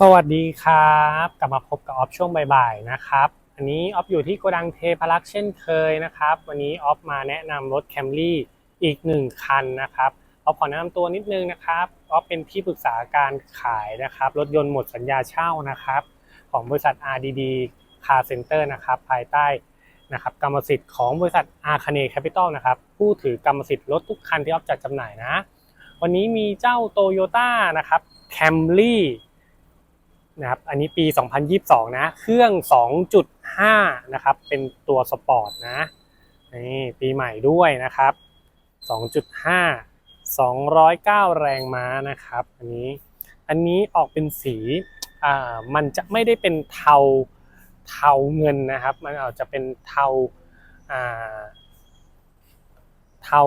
สวัสดีครับ กลับมาพบกับออฟช่วงบ่ายๆนะครับ อันนี้ออฟอยู่ที่โกดังเทพารักษ์เช่นเคยนะครับ วันนี้ออฟมาแนะนำรถแคมรี่อีกหนึ่งคันนะครับออฟขอแนะนำตัวนิดนึงนะครับออฟเป็นที่ปรึกษาการขายนะครับ รถยนต์หมดสัญญาเช่านะครับ ของบริษัท RDD Car Center นะครับภายใต้นะครับกรรมสิทธิ์ของบริษัท a r c a n e Capital นะครับผู้ถือกรรมสิทธิ์รถทุกคันที่ออฟจัดจำหน่ายนะ วันนี้มีเจ้า Toyota นะครับ Camry นะครับอันนี้ปี 2022 นะ เครื่อง 2.5 นะครับ เป็นตัวสปอร์ตนะ นี่ปีใหม่ด้วยนะครับ 2.5 209 แรงม้านะครับ อันนี้ อันนี้ออกเป็นสี อ่า มันจะไม่ได้เป็นเทา เทาเงินนะครับ มันอาจจะเป็นเทา อ่า เทา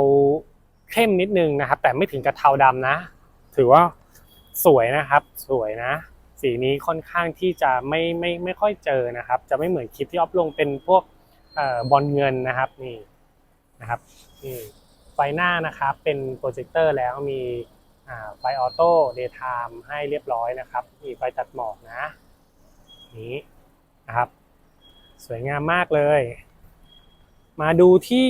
เข้มนิดนึงนะครับ แต่ไม่ถึงกับเทาดำนะ ถือว่าสวยนะครับ สวยนะ สีนี้ค่อนข้างที่จะไม่ไม่ไม่ค่อยเจอนะครับ จะไม่เหมือนคลิปที่ออฟลงเป็นพวกออบอลเงินนะครับนี่นะครับนี่ไฟหน้านะครับเป็นโปรเจคเตอร์แล้วมีไฟออโต้เดย์ไทม์ให้เรียบร้อยนะครับมีไฟตัดหมอกนะนี้นะครับ สวยงามมากเลย มาดูที่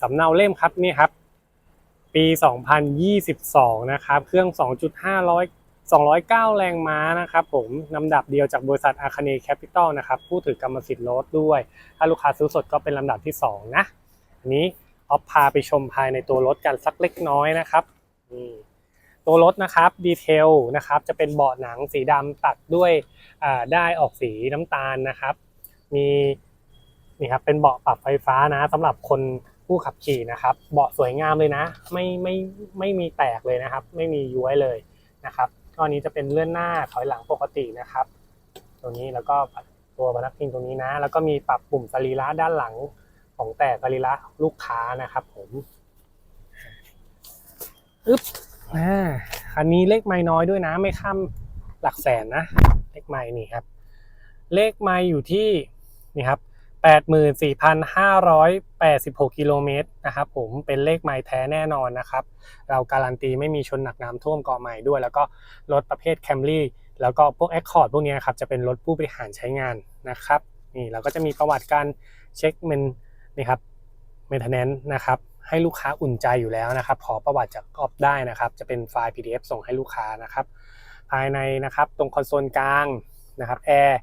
สำเนาเล่มครับนี่ครับ ปี 2022 นะครับ เครื่อง 2.500 209 แรงม้านะครับผมลำดับเดียวจากบริษัทอาคาเนแคปิตอลนะครับผู้ถือกรรมสิทธิ์รถด้วย ถ้าลูกค้าซื้อสดก็เป็นลำดับที่ 2 นะอันนี้ออฟพาไปชมภายในตัวรถกันสักเล็กน้อยนะครับนี่ตัวรถนะครับดีเทลนะครับจะเป็นเบาะหนังสีดำตัดด้วยได้ออกสีน้ำตาลนะครับ มีนี่ครับเป็นเบาะปรับไฟฟ้านะสำหรับคนผู้ขับขี่นะครับ เบาะสวยงามเลยนะ ไม่ไม่ไม่มีแตกเลยนะครับ ไม่มีย้วยเลยนะครับ ก้อนนี้จะเป็นเลื่อนหน้าถอยหลังปกตินะครับ ตรงนี้แล้วก็ตัวพนักพิงตรงนี้นะ แล้วก็มีปรับปุ่มสรีระด้านหลังของแต่สรีระลูกค้านะครับผมอึ๊บอ่าคันนี้เลขไม่น้อยด้วยนะ ไม่ข้ามหลักแสนนะ เลขไม่นี่ครับ เลขไม่อยู่ที่นี่ครับ 84,586 กิโลเมตรนะครับผมเป็นเลขไม้แท้แน่นอนนะครับ เราการันตีไม่มีชนหนักน้ำท่วมเกาะใหม่ด้วย แล้วก็รถประเภท Camry แล้วก็พวก Accord พวกนี้ครับจะเป็นรถผู้บริหารใช้งานนะครับนี่เราก็จะมีประวัติการเช็คเมนนี่ครับ maintenance นะครับให้ลูกค้าอุ่นใจอยู่แล้วนะครับ ขอประวัติจากออฟได้นะครับ จะเป็นไฟล์ PDF ส่งให้ลูกค้านะครับ ภายในนะครับตรงคอนโซลกลางนะครับแอร์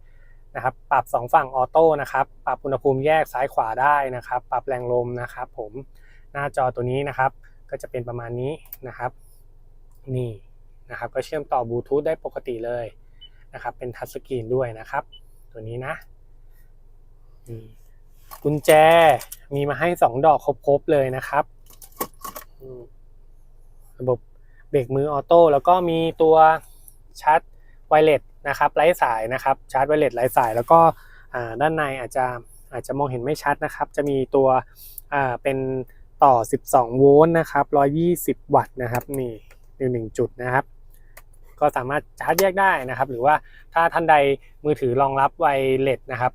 นะครับ ปรับ 2 ฝั่งออโต้นะครับ ปรับอุณหภูมิแยกซ้ายขวาได้นะครับ ปรับแรงลมนะครับ ผมหน้าจอตัวนี้นะครับ ก็จะเป็นประมาณนี้นะครับ นี่นะครับ ก็เชื่อมต่อบลูทูธได้ปกติเลยนะครับ เป็นทัชสกรีนด้วยนะครับ ตัวนี้นะนี่กุญแจมีมาให้ 2 ดอกครบๆเลยนะครับระบบเบรกมือออโต้แล้วก็มีตัวชาร์จไวเลส นะครับไร้สายนะครับชาร์จไวเลสไร้สาย แล้วก็ด้านในอาจจะอาจจะมองเห็นไม่ชัดนะครับ จะมีตัวเป็นต่อ 12 โวลต์นะครับ 120 วัตต์นะครับนี่หนึ่งจุดนะครับ ก็สามารถชาร์จแยกได้นะครับ หรือว่าถ้าท่านใดมือถือรองรับไวเลสนะครับ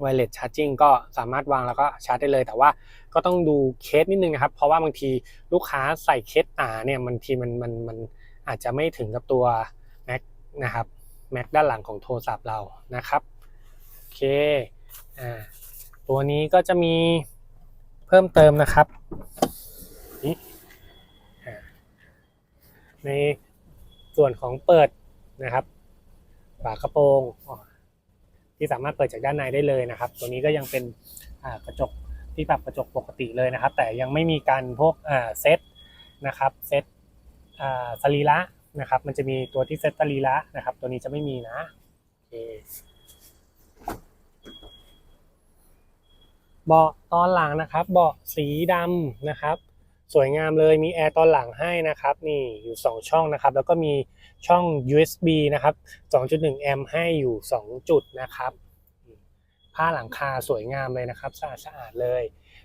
ไวเลสชาร์จิ่งก็สามารถวางแล้วก็ชาร์จได้เลย แต่ว่าก็ต้องดูเคสนิดนึงนะครับ เพราะว่าบางทีลูกค้าใส่เคสหนาเนี่ยบางทีมันมันมันอาจจะไม่ถึงกับตัว Mac นะครับ Mac ด้านหลังของโทรศัพท์เรานะครับโอเคอ่าตัวนี้ก็จะมีเพิ่มเติมนะครับนี่ในส่วนของเปิดนะครับฝากระโปรงที่สามารถเปิดจากด้านในได้เลยนะครับ ตัวนี้ก็ยังเป็นกระจกที่ปรับกระจกปกติเลยนะครับ แต่ยังไม่มีการพวกเซตนะครับเซตสรีระ นะครับ มันจะมีตัวที่เซตสรีระนะครับ ตัวนี้จะไม่มีนะโอเคเบาะตอนหลังนะครับ เบาะสีดำนะครับ สวยงามเลยมีแอร์ตอนหลังให้นะครับ นี่อยู่ 2 ช่องนะครับ แล้วก็มีช่อง USB นะครับ 2.1 แอมป์ให้อยู่ 2 จุดนะครับผ้าหลังคาสวยงามเลยนะครับสะอาดสะอาดเลย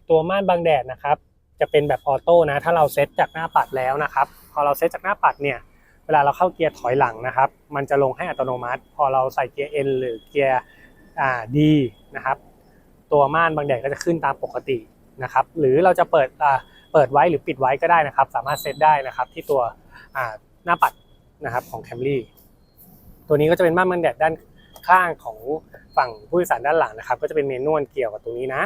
ตัวม่านบังแดดนะครับ จะเป็นแบบออโต้นะ ถ้าเราเซตจากหน้าปัดแล้วนะครับ พอเราเซตจากหน้าปัดเนี่ย เวลาเราเข้าเกียร์ถอยหลังนะครับ มันจะลงให้อัตโนมัติ พอเราใส่เกียร์ N หรือเกียร์ D นะครับ ตัวม่านบังแดดก็จะขึ้นตามปกตินะครับ หรือเราจะเปิดเปิดไว้หรือปิดไว้ก็ได้นะครับ สามารถเซตได้นะครับที่ตัวหน้าปัดนะครับของ Camry ตัวนี้ก็จะเป็นม่านบังแดดด้านข้างของฝั่งผู้โดยสารด้านหลังนะครับ ก็จะเป็นเมนวลเกี่ยวกับตรงนี้นะ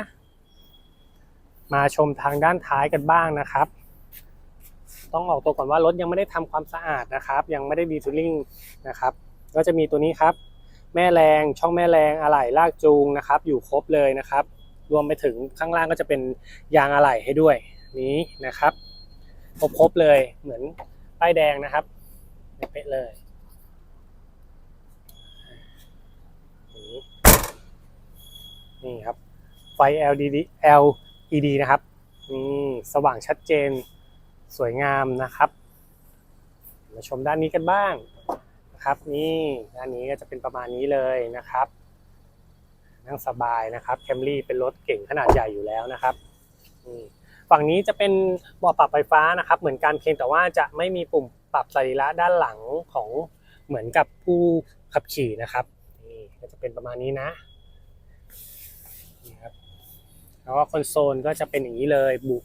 มาชมทางด้านท้ายกันบ้างนะครับ ต้องออกตัวก่อนว่ารถยังไม่ได้ทำความสะอาดนะครับ ยังไม่ได้ดีทูลิ่งนะครับ ก็จะมีตัวนี้ครับ แม่แรงช่องแม่แรงอะไหล่ลากจูงนะครับ อยู่ครบเลยนะครับ รวมไปถึงข้างล่างก็จะเป็นยางอะไหล่ให้ด้วยนี้นะครับครบครบเลยเหมือนป้ายแดงนะครับเป๊ะเลยนี่นี่ครับไฟ LED LED นะครับนี่สว่างชัดเจน สวยงามนะครับ มาชมด้านนี้กันบ้างนะครับ นี่ด้านนี้ก็จะเป็นประมาณนี้เลยนะครับ นั่งสบายนะครับแคมรี่เป็นรถเก่งขนาดใหญ่อยู่แล้วนะครับนี่ฝั่งนี้จะเป็นบาะปรับไฟฟ้านะครับ เหมือนกันเพียงแต่ว่าจะไม่มีปุ่มปรับสรีระด้านหลังของเหมือนกับผู้ขับขี่นะครับนี่ก็จะเป็นประมาณนี้นะนี่ครับแล้วก็คอนโซลก็จะเป็นอย่างนี้เลยบุ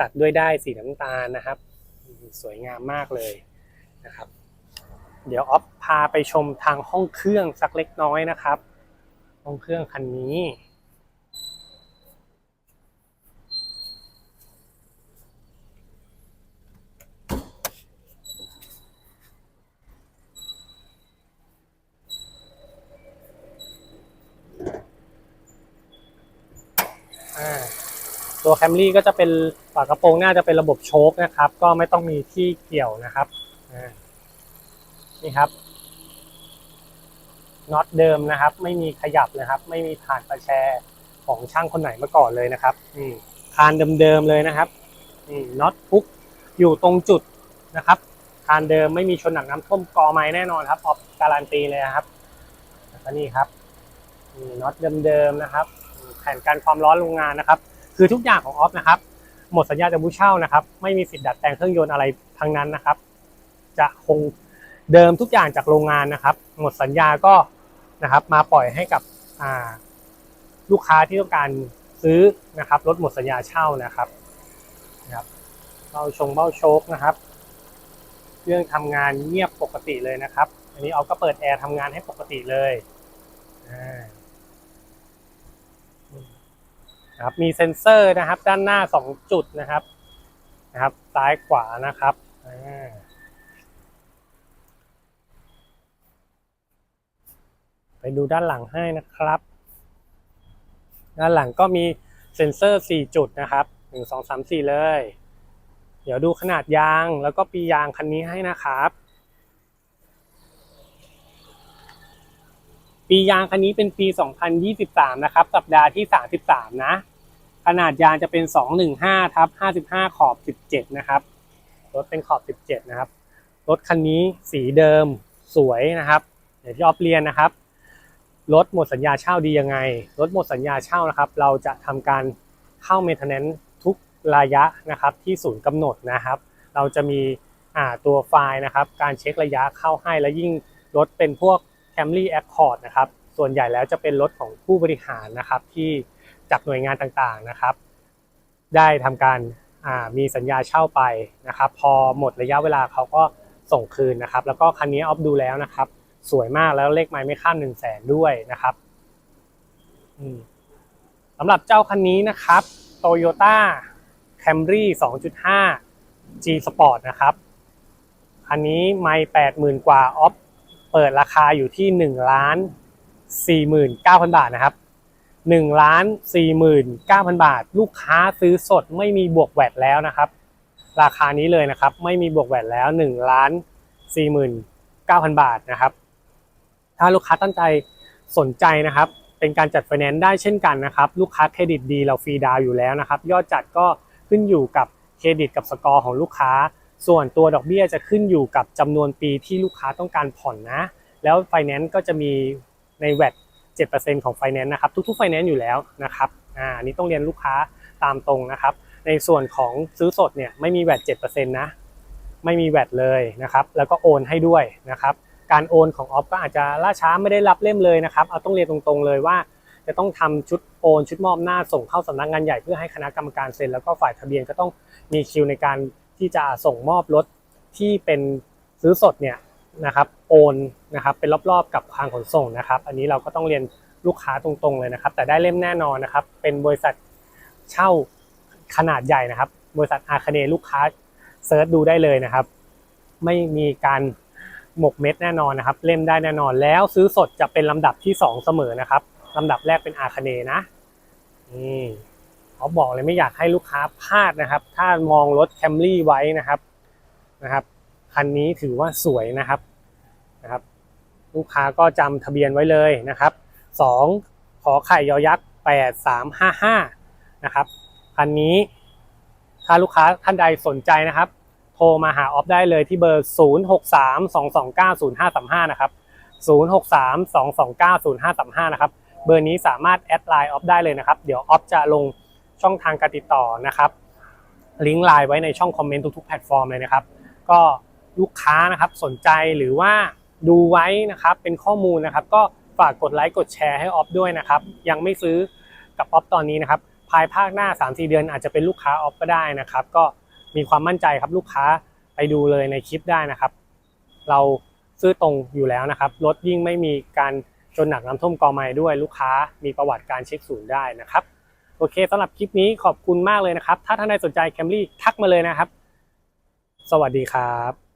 ตัดด้วยได้สีน้ำตาลนะครับ สวยงามมากเลยนะครับ เดี๋ยวออฟพาไปชมทางห้องเครื่องสักเล็กน้อยนะครับ ห้องเครื่องคันนี้ อ่า ตัวแคมรี่ก็จะเป็นฝากระโปรงหน้าจะเป็นระบบโชคนะครับ ก็ไม่ต้องมีที่เกี่ยวนะครับนี่ครับน็อตเดิมนะครับ ไม่มีขยับนะครับ ไม่มีผ่านประแชร์ของช่างคนไหนมาก่อนเลยนะครับนี่คานเดิมๆเลยนะครับนี่น็อตพุกอยู่ตรงจุดนะครับคานเดิมไม่มีชนหนักน้ำท่วมกอไม้แน่นอนครับออฟการันตีเลยนะครับแล้วก็นี่ครับนี่น็อตเดิมๆนะครับ แผนการความร้อนโรงงานนะครับ คือทุกอย่างของออฟนะครับ หมดสัญญาจากผู้เช่านะครับ ไม่มีสิทธิ์ดัดแต่งเครื่องยนต์อะไรทั้งนั้นนะครับ จะคงเดิมทุกอย่างจากโรงงานนะครับ หมดสัญญาก็นะครับ มาปล่อยให้กับลูกค้าที่ต้องการซื้อนะครับรถหมดสัญญาเช่านะครับนะครับเบ้าชงเบ้าโชคนะครับเครื่องทำงานเงียบปกติเลยนะครับ อันนี้ออฟก็เปิดแอร์ทำงานให้ปกติเลยอ่า นะครับมีเซ็นเซอร์นะครับ ด้านหน้า 2 จุดนะครับนะครับ ซ้ายขวานะครับไปดูด้านหลังให้นะครับ ด้านหลังก็มีเซ็นเซอร์ 4 จุดนะครับ 1 2 3 4 เลย เดี๋ยวดูขนาดยางแล้วก็ปียางคันนี้ให้นะครับปียางคันนี้เป็นปี 2023 นะครับ สัปดาห์ที่ 33 นะ ขนาดยางจะเป็น 215ทับ55 ขอบ 17 นะครับ รถเป็นขอบ 17 นะครับ รถคันนี้สีเดิมสวยนะครับอย่างที่ออฟเรียนนะครับ รถหมดสัญญาเช่าดียังไง รถหมดสัญญาเช่านะครับ เราจะทำการเข้าเมนเทนแนนทุกระยะนะครับที่ศูนย์กำหนดนะครับ เราจะมีตัวไฟล์นะครับ การเช็คระยะเข้าให้และยิ่งรถเป็นพวก Camry Accord นะครับ ส่วนใหญ่แล้วจะเป็นรถของผู้บริหารนะครับที่ จากหน่วยงานต่างๆนะครับ ได้ทำการมีสัญญาเช่าไปนะครับ พอหมดระยะเวลาเขาก็ส่งคืนนะครับ แล้วก็คันนี้ออฟดูแล้วนะครับ สวยมากแล้วเลขไม้ไม่ข้าม1 0 0 0 0แสนด้วยนะครับสำหรับเจ้าคันนี้นะครับ Toyota Camry 2.5 G Sport นะครับ คันนี้ไม่80,000 กว่าออฟเปิดราคาอยู่ที่1ล้าน49,000 บาทนะครับ 1ล้าน49,000 บาท ลูกค้าซื้อสดไม่มีบวกแวดแล้วนะครับ ราคานี้เลยนะครับ ไม่มีบวกแวดแล้ว1ล้าน49,000 บาทนะครับ ถ้าลูกค้าตั้งใจสนใจนะครับ เป็นการจัดไฟแนนซ์ได้เช่นกันนะครับ ลูกค้าเครดิตดีเราฟรีดาวอยู่แล้วนะครับ ยอดจัดก็ขึ้นอยู่กับเครดิตกับสกอร์ของลูกค้า ส่วนตัวดอกเบี้ยจะขึ้นอยู่กับจำนวนปีที่ลูกค้าต้องการผ่อนนะ แล้วไฟแนนซ์ก็จะมีในแวด 7%ของไฟแนนซ์นะครับทุกๆไฟแนนซ์อยู่แล้วนะครับอ่าอันนี้ต้องเรียนลูกค้าตามตรงนะครับ ในส่วนของซื้อสดเนี่ยไม่มีแวด7%นะไม่มีแวดเลยนะครับแล้วก็โอนให้ด้วยนะครับการโอนของออฟก็อาจจะล่าช้าไม่ได้รับเล่มเลยนะครับเอาต้องเรียนตรงๆเลยว่า จะต้องทำชุดโอนชุดมอบหน้าส่งเข้าสำนักงานใหญ่เพื่อให้คณะกรรมการเซ็นแล้วก็ฝ่ายทะเบียนก็ต้องมีคิวในการที่จะส่งมอบรถที่เป็นซื้อสดเนี่ย นะครับโอนนะครับเป็นรอบๆกับทางขนส่งนะครับ อันนี้เราก็ต้องเรียนลูกค้าตรงๆเลยนะครับ แต่ได้เล่มแน่นอนนะครับ เป็นบริษัทเช่าขนาดใหญ่นะครับ บริษัทอาคเนลูกค้าเซิร์ชดูได้เลยนะครับ ไม่มีการหมกเม็ดแน่นอนนะครับ เล่มได้แน่นอนแล้วซื้อสดจะเป็นลำดับที่ 2 เสมอนะครับลำดับแรกเป็นอาคเนนะนี่เขาบอกเลยไม่อยากให้ลูกค้าพลาดนะครับ ถ้ามองรถแคมรี่ไว้นะครับนะครับ คันนี้ถือว่าสวยนะครับนะครับ ลูกค้าก็จำทะเบียนไว้เลยนะครับสองขอไข่ยอยักษ์แปดสามห้าห้านะครับ คันนี้ถ้าลูกค้าท่านใดสนใจนะครับ โทรมาหาออฟได้เลยที่เบอร์ 0 6 3 2 2 9 0 5 3 5 นะครับ 0 6 3 2 2 9 0 5 3 5 นะครับ เบอร์นี้สามารถแอดไลน์ออฟได้เลยนะครับ เดี๋ยวออฟจะลงช่องทางการติดต่อนะครับ ลิงก์ไลน์ไว้ในช่องคอมเมนต์ทุกๆแพลตฟอร์มเลยนะครับ ก็ ลูกค้านะครับสนใจหรือว่าดูไว้นะครับเป็นข้อมูลนะครับ ก็ฝากกดไลค์กดแชร์ให้ออฟด้วยนะครับ ยังไม่ซื้อกับออฟตอนนี้นะครับ ภายภาคหน้า 3-4 เดือนอาจจะเป็นลูกค้าออฟก็ได้นะครับ ก็มีความมั่นใจครับลูกค้าไปดูเลยในคลิปได้นะครับ เราซื้อตรงอยู่แล้วนะครับรถยิ่งไม่มีการจนหนักน้ำท่วมกอไม้ด้วยลูกค้ามีประวัติการเช็คศูนย์ได้นะครับโอเคสำหรับคลิปนี้ขอบคุณมากเลยนะครับ ถ้าท่านใดสนใจแคมรี่ทักมาเลยนะครับ สวัสดีครับ